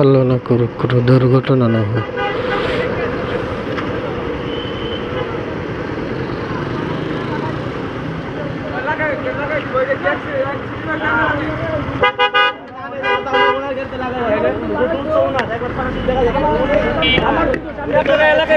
আল্লাহ না করুক কোনো দুর্ঘটনা না হয়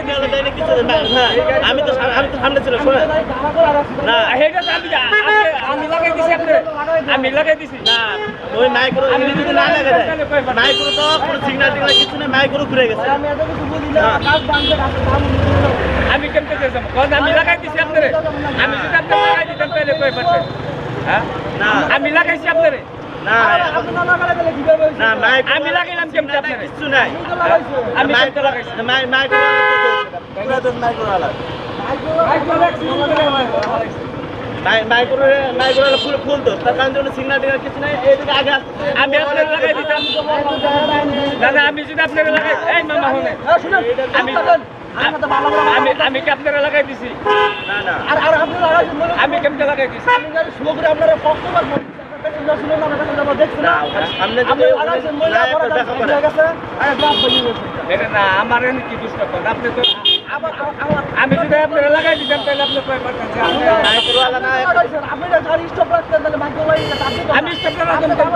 আমি তো আমি তো সামনে ছিল শোনা না হেটা তো আমি আমি- আমি লাগাই দিছি আপনারে। আমি লাগাই দিছি। না ওই মাইক্রো আমি যদি না লাগে যায় মাইক্রো তো কোনো সিগন্যাল টিগনাল কিছু নেই মাইক্রো ঘুরে গেছে। আমি কেমতে যাইতাম কারণ আমি লাগাই দিছি আপনারে। আমি যদি আপনি লাগাই দিতাম তাহলে কই পারতেন? হ্যাঁ? না। আমি লাগাইছি আপনারে। আমি লাগাইলাম কেমতে আপনারে? কিছু নাই। আমি কেমতে লাগাইছি? আসতে আমি আপনারে লাগাই দিতাম। না না আমি যদি আপনারে লাগাই এই মামা শুনে আমি আমি আমি কি আপনারে লাগাই দিছি? না না। আমি কেমতে লাগাই দিছি? না করে আমার কি দুষ্ট আপনি তো আমি যদি আপনারা লাগাই দিতাম তাহলে আপনি আমি- মাইক্রো আলাদা না আমি স্টেপটা রাখতাম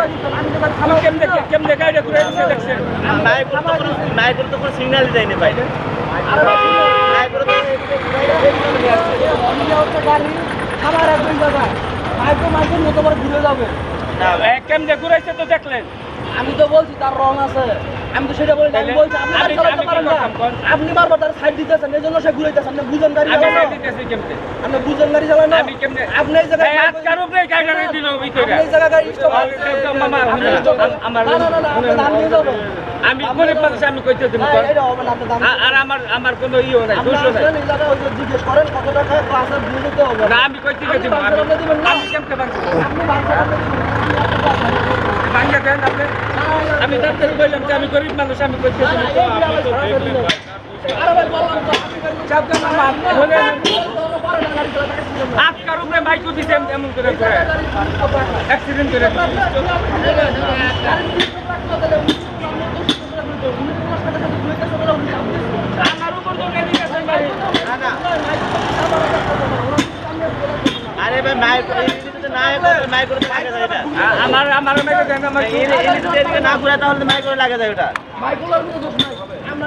আমি কেমনে কেমনে গাড়িটা ঘুরে দিচ্ছে তো কোনো মাইক্রো তো কোনো সিগন্যাল দেয়নি ভাই মাইক্রো তো এদিকে ঘুরে আসছে। না ভাই এ, ঘুরাইছে তো দেখলেন আমি তো বলছি তার রং আছে আমি তো সেটা বলি না, আমি? বলছি আপনি গাড়ি চালাতে পারেন না? আপনি বারবার তার সাইড দিতেছেন এই জন্য সে ঘুরাইতেছেন আপনি বুঝেন গাড়ি আমি চালানো? কেমনে? আপনি বুঝেন গাড়ি চালানো? না আমি কেমনে? আপনি এই জায়গায় এই আজকার উপরে গাড়িটা রেখে দিল ওই আপনি এই জায়গায় গাড়ি স্টপ আমার- না না না না আমি গরিব মানুষ আমি কইতে দিব না না আর আমার আমার কোনো ইও নাই আপনি দোষ নাই। জিজ্ঞেস করেন কত টাকা ক্লাসে দিতে হবে। না আমি কইতে দিব না? আমি কেমতে বাংলা আপনি বাংলা বাংলা দেন আপনি। আমি ডাক্তার বললাম যে আমি গরিব মানুষ আমি কইতে দিব তো আপনি তো দেখলেন ভাই। আরে ভাই বললাম তো আপনি গাড়ি চাপটা মামা আপনি হলে পারেন না আজকার উপরে মাইকো দিছে এমন করে করে অ্যাক্সিডেন্ট আরে ভাই মাইক্রো আমার আমার না ঘুরে তাহলে মাইক্রো লাগে যায় ওটা। আমরা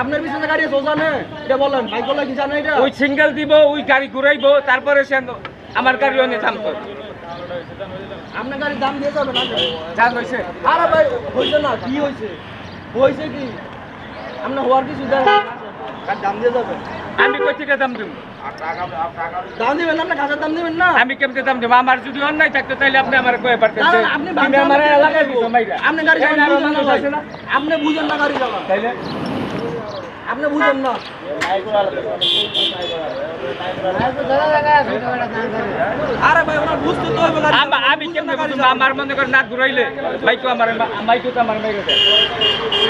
আপনার পিছনে গাড়ি সোজা না এটা বলেন বাইক কি জানে এটা। ওই সিঙ্গেল দিব ওই গাড়ি ঘুরাইবো তারপরে সে আমার গাড়ি অনেক দাম করে আপনার গাড়ির দাম দিয়ে যাবেন আগে। যা হয়েছে। আরে ভাই হয়েছে না কি হয়েছে? হয়েছে কি? আপনার হওয়ার কিছু দেন দাম দিয়ে যাবেন আমি কই থেকে দাম দিব? দাম দিবেন না আপনার গাছের দাম দিবেন না? আমি কেমতে দাম দিব? আমার যদি অন্যায় থাকতো তাহলে আপনি আমার কয়ে পারতেন না, না, আপনি আমার এলাকায় আপনি গাড়ি না, বুঝেন না না? আপনি বুঝেন না গাড়ি চালান। তাইলে? আপনি বুঝেন না আরে ভাই ওনার বুঝতে তো হবে আম- কেমনে বুঝব আমার মনে করে না ঘুরাইলে। মাইকো আমার মাইকো তো আমার দেয়।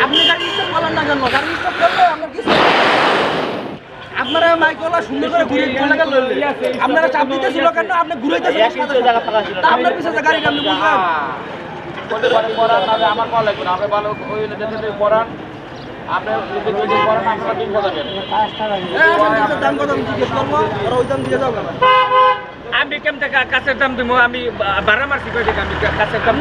আপনি গাড়ি স্টপ করলেন না কেন? গাড়ি স্টপ করলে আপনার কিছু আপনারা মাইকলা সুন্দর করে ঘুরে গেল আপনারা চাপ দিতেছিল কেন? আপনি ঘুরাইতেছেন তা আপনার পিছনে গাড়ি আপনি বুঝলেন আমার কল লাগবে না। আপনি ভালো ওই পড়ান। আমি জিজ্ঞেস করব ওরা ওই দাম দিয়ে যাবে আমি কেমতে কা- কাছের দাম দিব? আমি বারা মারছি থেকে আমি কাছের দাম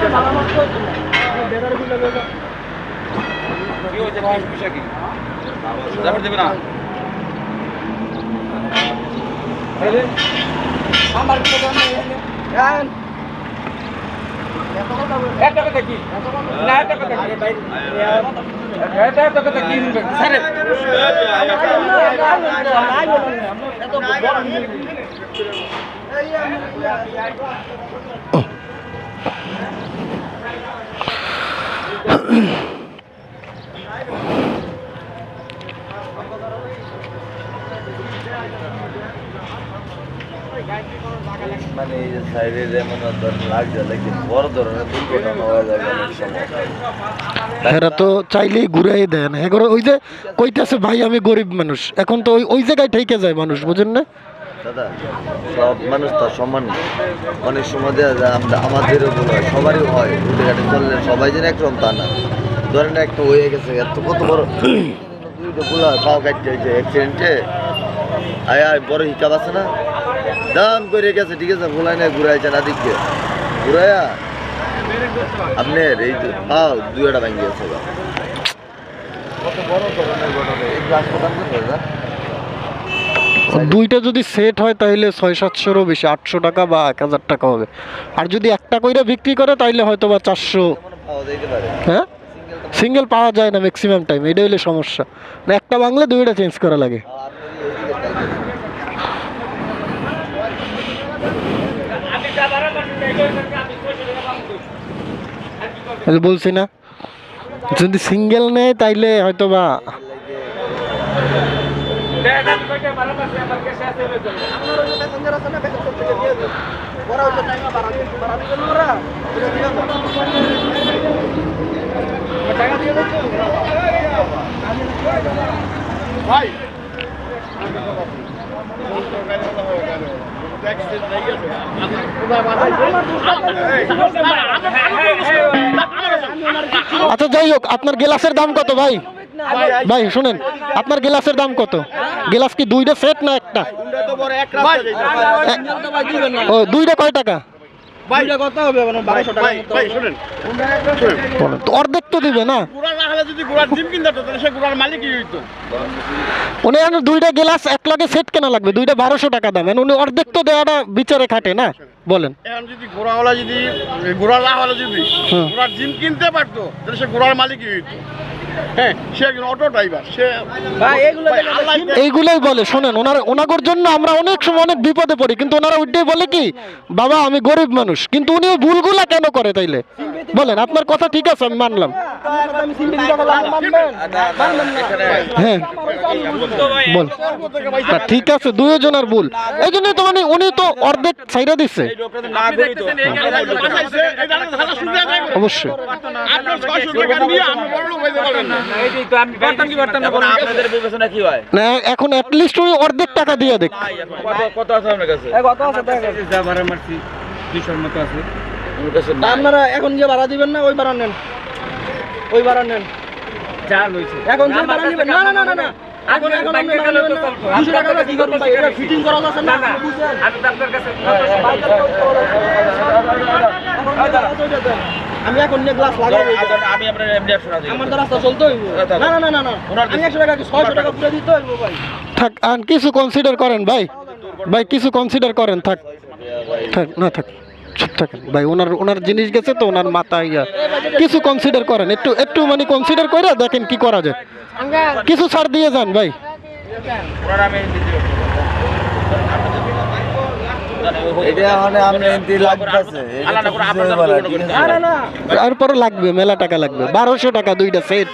আমার দাম কথা না একটা কথা কি এটা একটা কথা কি মানে এই যে সাইডে যেমন লাগছে লেকিন বড় ধরনের দুর্ঘটনা হয়ে যায় এরা তো চাইলেই ঘুরাই দেয় না। এগুলো ওই যে কইতাছে ভাই আমি গরিব মানুষ। এখন তো ওই ওই জায়গায় ঠেকে যায় মানুষ বুঝেন না? দাদা সব মানুষ তার সমান। অনেক সময় দেওয়া যায় আমরা আমাদেরও ভুল হয় সবারই হয়। রুটে ঘাটে চললে সবাই যেন একরকম তা না। ধরেন একটা হয়ে গেছে এত কত বড় ভুল হয় পাও কাটতে হয়েছে অ্যাক্সিডেন্টে আয় আয় বড় হিকাব আছে না? দাম করে গেছে, ঠিক আছে? ভুলাই না ঘুরাইছে না দিকে ঘুরাইয়া আপনার এই যে, পাও দুইটা ভাঙি গেছে দুইটা যদি সেট হয় তাহলে ছয় সাতশোরও বেশি, আটশো টাকা বা এক হাজার টাকা হবে। আর যদি একটা কইরা বিক্রি করে, তাইলে হয়তো বা চারশো। হ্যাঁ? সিঙ্গেল পাওয়া যায় না ম্যাক্সিমাম টাইম এটা হলে সমস্যা। না একটা বাংলা দুইটা চেঞ্জ করা লাগে আমি যা বাড়া করছি তাই করে আমি কইছি না বাবু আমি বলছি না। যদি সিঙ্গেল নেই তাইলে হয়তো বা কাছে আছে হয়ে যাবে আপনার ওই যে প্যাসেঞ্জার আছে না প্যাসেঞ্জার থেকে দিয়ে দেন ওরা ওই যে টাইমে বাড়া দিচ্ছে বাড়া দিবেন না ওরা এটা দিয়ে দেন টাকা দিয়ে দিচ্ছে আচ্ছা যাই হোক আপনার গ্লাসের দাম কত ভাই? ভাই শুনেন আপনার গ্লাসের দাম কত? গ্লাস কি দুইটা সেট না একটা? ও দুইটা কয় টাকা? দুইটা কত হবে 1200 টাকা মতো বলেন, তো অর্ধেক তো দিবে না? উনি দুইটা গ্লাস এক লাগে সেট কেনা লাগবে দুইটা বারোশো টাকা দাম। উনি অর্ধেক তো দেওয়াটা বিচারে খাটে না? বলেন। এখন যদি ঘোড়াওয়ালা যদি যদি ঘোড়ার জিম কিনতে পারতো তাহলে সে ঘোড়ার মালিকই হইতো হ্যাঁ সে একজন অটো ড্রাইভার সে এইগুলোই বলে শোনেন ওনার ওনাগর জন্য আমরা অনেক সময় অনেক বিপদে পড়ি কিন্তু ওনারা ওইটাই বলে কি বাবা আমি গরিব মানুষ কিন্তু উনি ওই ভুলগুলা কেন করে তাইলে? বলেন আপনার কথা ঠিক আছে আমি মানলাম। হ্যাঁ। বল। ঠিক আছে দুজনের ভুল। এই জন্যই তো মানে উনি তো অর্ধেক ছাইরা দিচ্ছে। অবশ্যই। না এখন অ্যাটলিস্ট উনি অর্ধেক টাকা দিয়ে দেখ। কত কত আছে আপনার কাছে? কত আছে দেখেন যা 200 মতো আছে আমার কাছে তা আপনারা এখন যে ভাড়া দিবেন না ওই ভাড়া নেন। ওই ভাড়া নেন। এখন যে ভাড়া নিবেন না না না না না। এখন এখন আপনি ভাড়া নেবেন না। দুশো টাকা কি করবেন ভাই এটা ফিটিং করা না। না না। বুঝছেন? আমি আপনার কাছে আমি এখন নিয়ে গ্লাস লাগাবো আমি আপনার এমনি একশো টাকা আমার তো রাস্তা চলতে হইব না না না না না। আমি একশো টাকা ছয়শো টাকা পুরো দিতে হইব ভাই। থাক আর কিছু কনসিডার করেন ভাই। ভাই কিছু কনসিডার করেন থাক। থাক না থাক। চুপ থাকেন ভাই ওনার ওনার জিনিস গেছে তো ওনার মাথা ইয়া। কিছু কনসিডার করেন একটু একটু মানে কনসিডার করে দেখেন কি করা যায়। কিছু ছাড় দিয়ে যান ভাই। তারপরে লাগবে মেলা টাকা লাগবে। বারোশো টাকা দুইটা সেট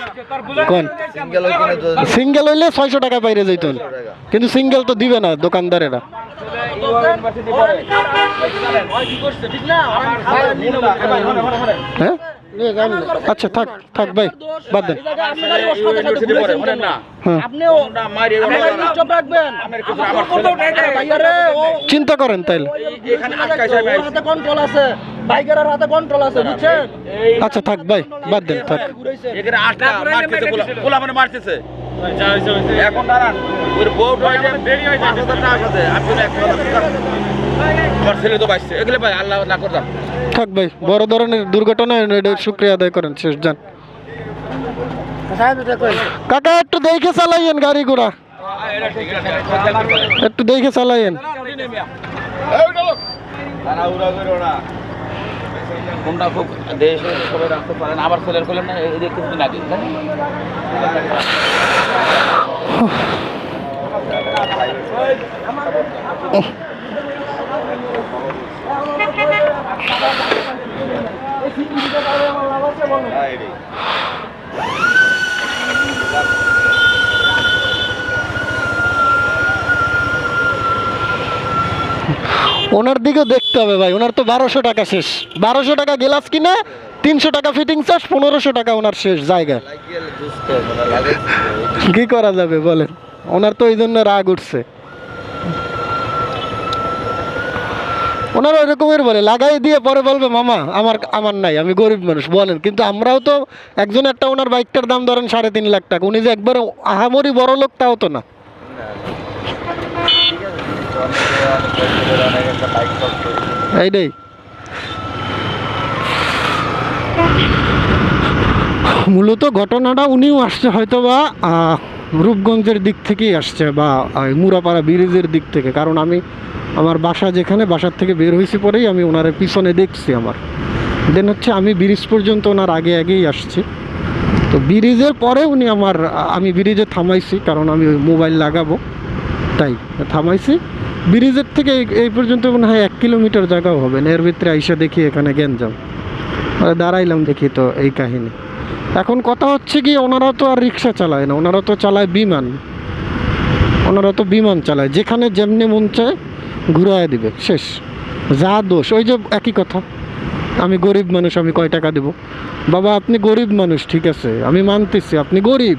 কোন? সিঙ্গেল হইলে ছয়শো টাকা বাইরে যাইত কিন্তু সিঙ্গেল তো দিবে না দোকানদারেরা। ঠিক না আমার নিয়ে নেব হ্যাঁ? আচ্ছা থাক থাক ভাই বাদ দেন? হ্যাঁ। চিন্তা করেন তাইলে। কন্ট্রোল আছে। বাইকের হাতে কন্ট্রোল আছে বুঝছেন? আচ্ছা থাক ভাই বাদ দেন থাক। এখানে আটটা মারতেছে মানে এখন। দাঁড়ান ওর বউ দেরি হয়ে আমার ছেলে তো বাঁচছে এগুলো ভাই আল্লাহ না করতাম থাক ভাই বড় ধরনের দুর্ঘটনা এটা শুক্রিয়া আদায় করেন শেষ যান। কাকা একটু দেখে চালাইয়েন গাড়ি ঘোড়া একটু দেখে চালাইয়েন। আবার না এই দেখতে? ওনার দিকেও দেখতে হবে ভাই, ওনার তো বারোশো টাকা শেষ। বারোশো টাকা গ্লাস কিনে তিনশো টাকা ফিটিং চার্জ পনেরোশো টাকা ওনার শেষ লাগাইছি কি করা যাবে বলেন? ওনার তো ওই জন্য রাগ উঠছে। ওনারা ওই বলে, লাগাই দিয়ে পরে বলবে, মামা, আমার আমার নাই, আমি গরিব মানুষ, বলেন। কিন্তু আমরাও তো একজন একটা ওনার বাইকটার দাম ধরেন সাড়ে তিন লাখ টাকা, উনি যে একবারে আহামরি বড় লোক, তাও তো না। এইটাই। মূলত ঘটনাটা উনিও আসছে হয়তো বা রূপগঞ্জের দিক থেকেই আসছে বা মুরাপাড়া ব্রিজের দিক থেকে। কারণ আমি আমার বাসা যেখানে, বাসার থেকে বের হয়েছি পরেই আমি ওনার পিছনে দেখছি আমার। দেন হচ্ছে আমি ব্রিজ পর্যন্ত ওনার আগে আগেই আসছি। তো ব্রিজের পরে উনি আমার, আমি ব্রিজে থামাইছি, কারণ আমি মোবাইল লাগাবো। তাই থামাইছি। ব্রিজের থেকে এই- পর্যন্ত মনে হয় এক কিলোমিটার জায়গাও হবে না। এর ভিতরে আইসা দেখি এখানে গ্যাঞ্জাম আর দাঁড়াইলাম দেখি তো এই কাহিনী। এখন কথা হচ্ছে কি, ওনারা তো আর রিক্সা চালায় না, ওনারা তো চালায় বিমান। ওনারা তো বিমান চালায়, যেখানে যেমনি মন চায় ঘুরায় দিবে, শেষ। যা দোষ, ওই যে একই কথা, আমি গরিব মানুষ, আমি কয় টাকা দেব? বাবা, আপনি গরিব মানুষ, ঠিক আছে, আমি মানতেছি, আপনি গরিব।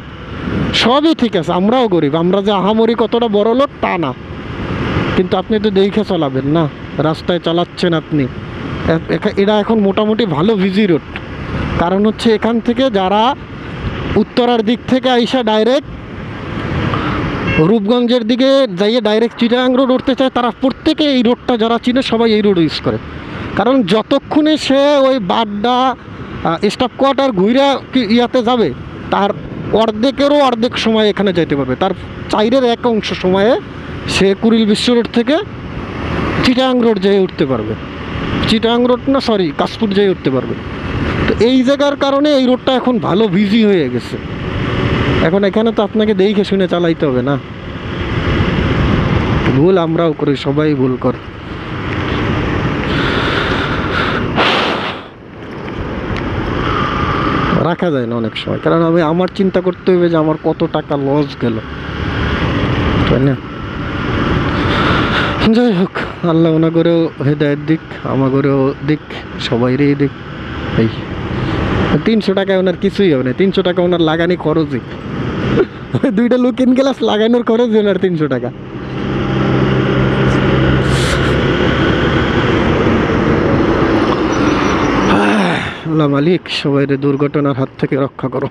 সবই ঠিক আছে, আমরাও গরিব, আমরা যে আহামরি কতটা বড় লোক, তা না। কিন্তু আপনি তো দেখে চালাবেন না, রাস্তায় চালাচ্ছেন আপনি। এটা এখন মোটামুটি ভালো ভিজি রোড। কারণ হচ্ছে এখান থেকে যারা উত্তরার দিক থেকে আইসা ডাইরেক্ট রূপগঞ্জের দিকে যাইয়ে ডাইরেক্ট চিটাং রোড উঠতে চায়, তারা প্রত্যেকে এই রোডটা যারা চিনে সবাই এই রোড ইউজ করে। কারণ যতক্ষণে সে ওই বাড্ডা স্টাফ কোয়ার্টার ঘুরে ইয়াতে যাবে, তার অর্ধেকেরও অর্ধেক সময় এখানে যেতে পারবে। তার চাইরের এক অংশ সময়ে সে কুড়িল বিশ্ব রোড থেকে চিটাং রোড যেয়ে উঠতে পারবে। চিটাং রোড না সরি কাশপুর যেয়ে উঠতে পারবে। এই জায়গার কারণে এই রোডটা এখন ভালো বিজি হয়ে গেছে। এখন এখানে তো আপনাকে দেখে শুনে চালাইতে হবে না। ভুল আমরাও করি, সবাই ভুল করে। রাখা যায় না অনেক সময়। কারণ আমি আমার চিন্তা করতে হবে যে আমার কত টাকা লস গেল। তাই না? যাই হোক, আল্লাহ ওনাগরেও হেদায়ত দিক, আমাগরেও দিক, সবাইরই দিক। এই। তিনশো টাকায় ওনার কিছুই হবে না, তিনশো টাকা ওনার লাগানি খরচই। দুইটা লুকিন গ্লাস লাগানোর খরচই ওনার তিনশো টাকা। মালিক সবাই দুর্ঘটনার হাত থেকে রক্ষা করো।